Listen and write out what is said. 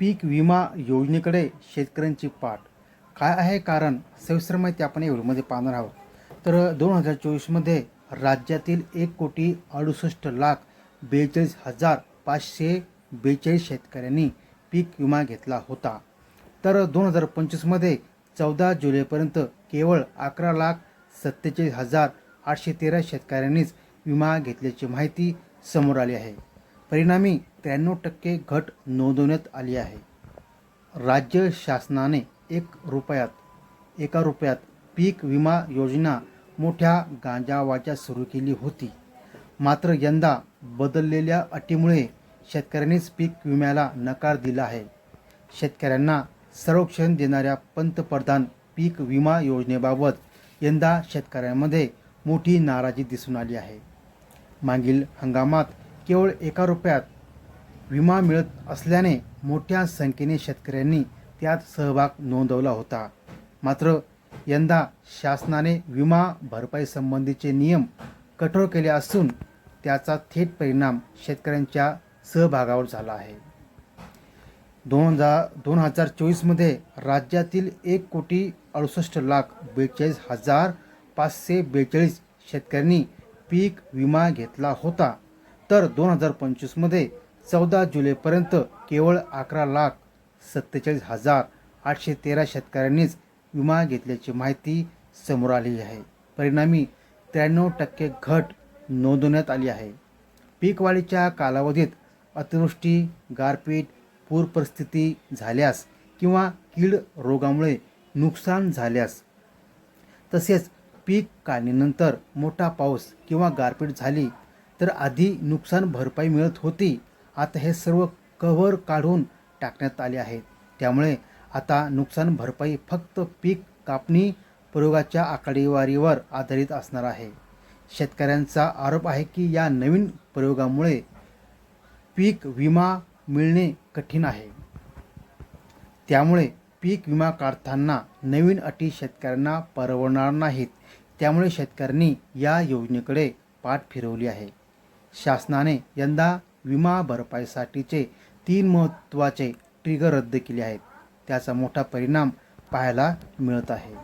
पीक विमा योजनेकडे शेतकऱ्यांची पाठ. काय आहे कारण? सविस्तर माहिती आपण या व्हिडिओमध्ये पाहणार आहोत. तर दोन हजार चोवीसमध्ये राज्यातील एक कोटी अडुसष्ट लाख बेचाळीस हजार पाचशे बेचाळीस शेतकऱ्यांनी पीक विमा घेतला होता. तर दोन हजार पंचवीसमध्ये चौदा जुलैपर्यंत केवळ अकरा लाख सत्तेचाळीस हजार आठशे तेरा शेतकऱ्यांनीच विमा घेतल्याची माहिती समोर आली आहे. परिणामी त्र्याण्णव टक्के घट नोंदवण्यात आली आहे. राज्य शासनाने एक रुपयात एका रुपयात पीक विमा योजना मोठ्या गांजावाच्या सुरू केली होती. मात्र यंदा बदललेल्या अटीमुळे शेतकऱ्यांनीच पीक विम्याला नकार दिला आहे. शेतकऱ्यांना संरक्षण देणाऱ्या पंतप्रधान पीक विमा योजनेबाबत यंदा शेतकऱ्यांमध्ये मोठी नाराजी दिसून आली आहे. मागील हंगामात केवळ एका रुपयात विमा मिळत असल्याने मोठ्या संख्येने शेतकऱ्यांनी त्यात सहभाग नोंदवला होता. मात्र यंदा शासनाने विमा भरपाई संबंधीचे नियम कठोर केले असून त्याचा थेट परिणाम शेतकऱ्यांच्या सहभागावर झाला आहे. दोन हजार दोन हजार चोवीसमध्ये राज्यातील एक कोटी अडुसष्ट लाख बेचाळीस हजार पाचशे बेचाळीस शेतकऱ्यांनी पीक विमा घेतला होता. तर दोन हजार पंचवीसमध्ये चौदा जुलैपर्यंत केवळ अकरा लाख सत्तेचाळीस हजार आठशे तेरा शेतकऱ्यांनीच विमा घेतल्याची माहिती समोर आली आहे. परिणामी त्र्याण्णव टक्के घट नोंदवण्यात आली आहे. पीक वाढीच्या कालावधीत अतिवृष्टी गारपीट पूर परिस्थिती झाल्यास किंवा कीड रोगामुळे नुकसान झाल्यास तसेच पीक काढणीनंतर मोठा पाऊस किंवा गारपीट झाली तर आधी नुकसान भरपाई मिळत होती. आता हे सर्व कव्हर काढून टाकण्यात आले आहे. त्यामुळे आता नुकसान भरपाई फक्त पीक कापणी प्रयोगाच्या आकडेवारीवर आधारित असणार आहे. शेतकऱ्यांचा आरोप आहे की या नवीन प्रयोगामुळे पीक विमा मिळणे कठीण आहे. त्यामुळे पीक विमा काढताना नवीन अटी शेतकऱ्यांना परवडणार नाहीत. त्यामुळे शेतकऱ्यांनी या योजनेकडे पाठ फिरवली आहे. शासनाने यंदा विमा भरपाईसाठीचे तीन महत्त्वाचे ट्रिगर रद्द केले आहेत. त्याचा मोठा परिणाम पाहायला मिळत आहे.